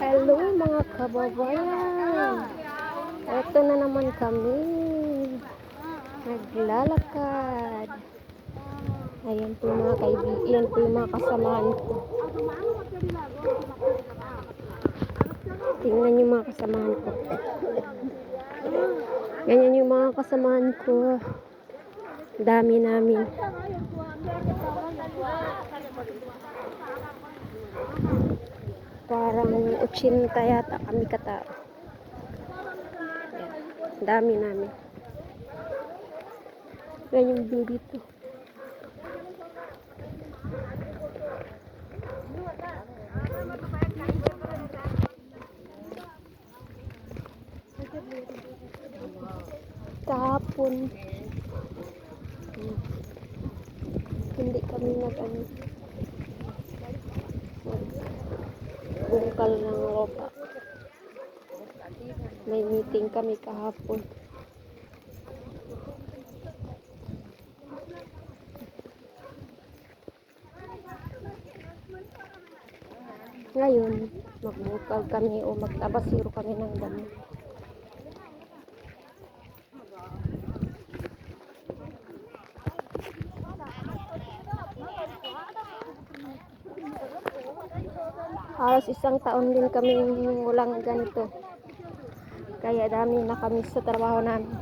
Hello mga kababayan. Ito na naman kami. Naglalakad. Ayan po mga kaibigan. Po yung mga kasamahan ko. Tingnan yung mga kasamahan ko. Ganyan yung mga kasamahan ko. Dami namin. Parang 80 yata kami katao. Dami namin. Yan yung view dito. Kahapon. Hindi kami nag ano. Bungkal ng ropa. May meeting kami kahapon. Ngayon, magbukal kami o magtabasiro kami ng damo. Halos isang taon din kami walang ganito. Kaya dami na kami sa trabaho namin.